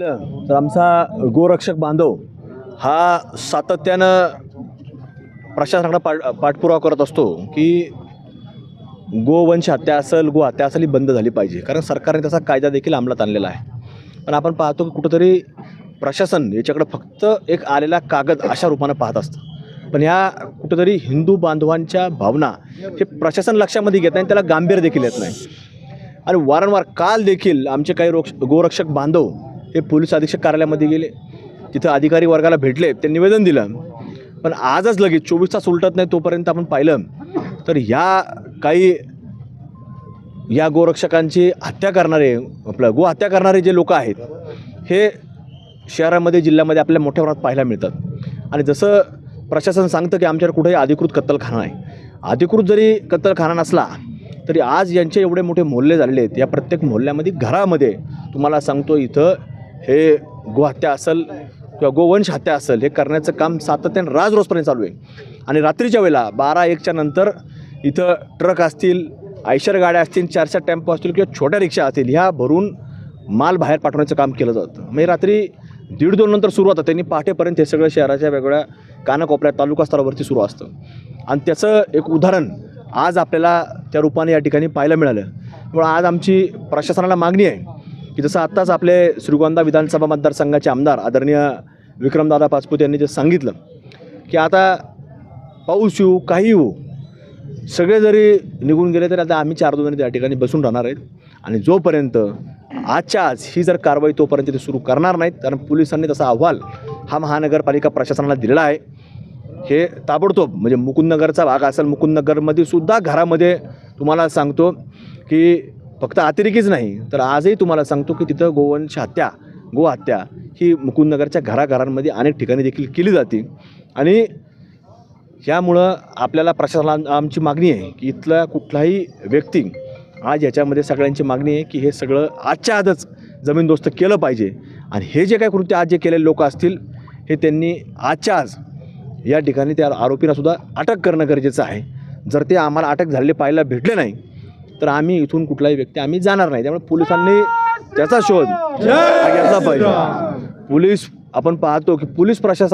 तर आमचा गोरक्षक बांधव हा सातत्यानं प्रशासनाकडे पाठ पाठपुरावा करत असतो की गोवंश हत्या असेल गो हत्या असेल ही बंद झाली पाहिजे. कारण सरकारने त्याचा कायदा देखील अंमलात आणलेला आहे. पण आपण पाहतो की कुठंतरी प्रशासन याच्याकडे फक्त एक आलेला कागद अशा रूपानं पाहत असतं. पण ह्या कुठंतरी हिंदू बांधवांच्या भावना हे प्रशासन लक्षामध्ये घेत नाही त्याला गांभीर्य देखील येत नाही. आणि वारंवार काल देखील आमचे काही रोक्ष गोरक्षक बांधव हे पोलीस अधीक्षक कार्यालयामध्ये गेले. तिथं अधिकारी वर्गाला भेटले. ते निवेदन दिलं. पण आजच लगेच चोवीस तास उलटत नाही तोपर्यंत आपण पाहिलं. तर ह्या काही या गोरक्षकांची हत्या करणारे आपलं गो हत्या करणारे जे लोक आहेत हे शहरामध्ये जिल्ह्यामध्ये आपल्या मोठ्या प्रमाणात पाहायला मिळतात. आणि जसं प्रशासन सांगतं की आमच्याकडे कुठेही अधिकृत कत्तलखाना आहे अधिकृत जरी कत्तलखाना नसला तरी आज यांचे एवढे मोठे मोहल्ले झालेले आहेत. या प्रत्येक मोहल्ल्यामध्ये घरामध्ये तुम्हाला सांगतो इथं हे गोहत्या असेल किंवा गोवंश हत्या असेल हे करण्याचं काम सातत्याने राज रोजपर्यंत चालू आहे. आणि रात्रीच्या वेळेला बारा एकच्या नंतर इथं ट्रक असतील आयशर गाड्या असतील चार चार टेम्पो असतील किंवा छोट्या रिक्षा असतील ह्या भरून माल बाहेर पाठवण्याचं काम केलं जातं. म्हणजे रात्री दीड दोन नंतर सुरू होतं. त्यांनी पहाटेपर्यंत हे सगळं शहराच्या वेगवेगळ्या कानाकोपऱ्यात तालुका स्तरावरती सुरू असतं. आणि त्याचं एक उदाहरण आज आपल्याला त्या रूपाने या ठिकाणी पाहायला मिळालं. त्यामुळे आज आमची प्रशासनाला मागणी आहे की जसं आत्ताच आपले श्रीगोंदा विधानसभा मतदारसंघाचे आमदार आदरणीय विक्रमदादा पाचपुते यांनी जे सांगितलं की आता पाऊस येऊ काही येऊ सगळे जरी निघून गेले तरी आता आम्ही चार दोन त्या ठिकाणी बसून राहणार आहेत. आणि जोपर्यंत आजच्या आज ही जर कारवाई तोपर्यंत ते सुरू करणार नाहीत कारण पोलिसांनी तसा अहवाल हा महानगरपालिका प्रशासनाला दिलेला आहे. हे ताबडतोब म्हणजे मुकुंदनगरचा भाग असेल मुकुंदनगरमध्ये सुद्धा घरामध्ये तुम्हाला सांगतो की फक्त अतिरेकीच नाही तर आजही तुम्हाला सांगतो की तिथं गोवंश हत्या गोहत्या ही मुकुंदनगरच्या घराघरांमध्ये अनेक ठिकाणी देखील केली जाते. आणि ह्यामुळं आपल्याला प्रशासनाला आमची मागणी आहे की इथला कुठलाही व्यक्ती आज याच्यामध्ये सगळ्यांची मागणी आहे की हे सगळं आजच्या आजच जमीनदोस्त केलं पाहिजे. आणि हे जे काय कृत्य आज जे केलेले लोक असतील हे त्यांनी आजच्या आज या ठिकाणी त्या आरोपींनासुद्धा अटक करणं गरजेचं आहे. जर ते आम्हाला अटक झालेले पाहायला भेटले नाही तर आम्ही इथून कुठलाही व्यक्ती आम्ही जाणार नाही. त्यामुळे पोलिसांनी त्याचा शोध घेतला पाहिजे. पोलीस आपण पाहतो की पोलीस प्रशासन